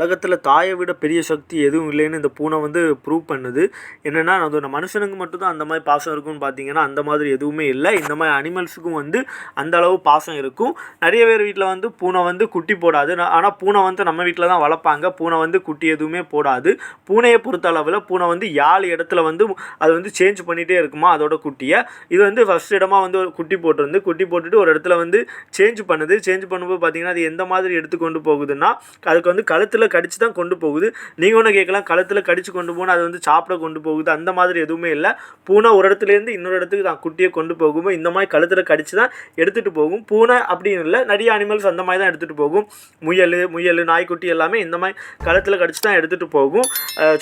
உலகத்தில் தாயை விட பெரிய சக்தி எதுவும் இல்லைன்னு இந்த பூனை வந்து ப்ரூவ் பண்ணுது. என்னென்னா அது மனுஷனுக்கு மட்டும்தான் அந்த மாதிரி பாசம் இருக்கும்னு பார்த்தீங்கன்னா அந்த மாதிரி எதுவுமே இல்லை. இந்த மாதிரி அனிமல்ஸுக்கும் வந்து அந்த அளவு பாசம் இருக்கும். நிறைய பேர் வீட்டில் வந்து பூனை வந்து குட்டி போடாது. ஆனால் பூனை வந்து நம்ம வீட்டில் தான் வளர்ப்பாங்க. பூனை வந்து குட்டி எதுவுமே போடாது. பூனையை பொறுத்த அளவில் பூனை வந்து ஏழு இடத்துல வந்து அது வந்து சேஞ்ச் பண்ணிகிட்டே இருக்குமா அதோட குட்டியை. இது வந்து ஃபஸ்ட் இடமா வந்து ஒரு குட்டி போட்டிருந்து குட்டி போட்டுட்டு ஒரு இடத்துல வந்து சேஞ்ச் பண்ணுது. சேஞ்ச் பண்ணும்போது பார்த்தீங்கன்னா அது எந்த மாதிரி எடுத்து கொண்டு போகுதுன்னா அதுக்கு வந்து கழுத்தில் கடிச்சு தான் கொண்டு போகுது. நீங்கள் ஒன்று கேட்கலாம் கழுத்தில் கடிச்சு கொண்டு போனால் அது வந்து சாப்பிட கொண்டு போகுது. அந்த மாதிரி எதுவுமே இல்லை. பூனை ஒரு இடத்துலேருந்து இன்னொரு இடத்துக்கு தான் குட்டியை கொண்டு போகும்போது இந்த மாதிரி கழுத்தில் கடிச்சு தான் எடுத்துகிட்டு போகும். பூனை அப்படின்னு இல்லை நிறைய அனிமல்ஸ் அந்த மாதிரி தான் எடுத்துகிட்டு போகும். முயல் முயல் நாய்க்குட்டி எல்லாமே இந்த மாதிரி கழுத்தில் கடிச்சு தான் எடுத்துகிட்டு போகும்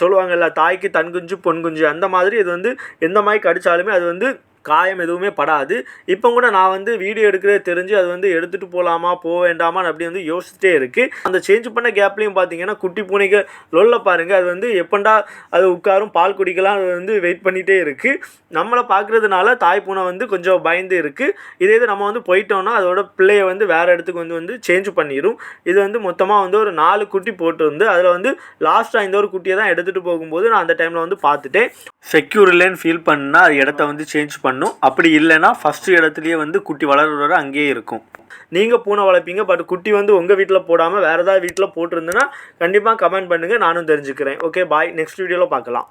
சொல்லுவாங்கல்ல தாய்க்கு தன் குஞ்சு பொன் குஞ்சு. அந்த மாதிரி இது வந்து எந்த மாதிரி கடித்தாலுமே அது வந்து காயம் எதுவுமே படாது. இப்போ கூட நான் வந்து வீடியோ எடுக்கிறதே தெரிஞ்சு அது வந்து எடுத்துகிட்டு போகலாமா போக வேண்டாமான்னு அப்படி வந்து யோசிச்சுட்டே இருக்குது அந்த சேஞ்ச் பண்ண கேப்லேயும் பார்த்தீங்கன்னா குட்டி பூனைக்கு லொல்ல பாருங்கள் அது வந்து எப்பண்டா அது உட்காரும் பால் குடிக்கலாம் அது வந்து வெயிட் பண்ணிகிட்டே இருக்குது நம்மளை பார்க்குறதுனால தாய் பூனை வந்து கொஞ்சம் பயந்து இருக்குது இதே இது நம்ம வந்து போயிட்டோம்னா அதோட பிள்ளையை வந்து வேறு இடத்துக்கு வந்து வந்து சேஞ்ச் பண்ணிடும் இது வந்து மொத்தமாக வந்து ஒரு நாலு குட்டி போட்டிருந்து அதில் வந்து லாஸ்ட்டாக இந்த ஒரு குட்டியை தான் எடுத்துகிட்டு போகும்போது நான் அந்த டைமில் வந்து பார்த்துட்டேன். செக்யூர் இல்லைன்னு ஃபீல் பண்ணால் அது இடத்த வந்து சேஞ்ச் பண்ணும். அப்படி இல்லைன்னா ஃபஸ்ட்டு இடத்துலையே வந்து குட்டி வளர அங்கேயே இருக்கும். நீங்கள் பூனை வளர்ப்பீங்க பட் குட்டி வந்து உங்கள் வீட்டில் போடாமல் வேறு ஏதாவது வீட்டில் போட்டிருந்துன்னா கண்டிப்பாக கமெண்ட் பண்ணுங்கள் நானும் தெரிஞ்சுக்கிறேன். ஓகே பாய் நெக்ஸ்ட் வீடியோவில் பார்க்கலாம்.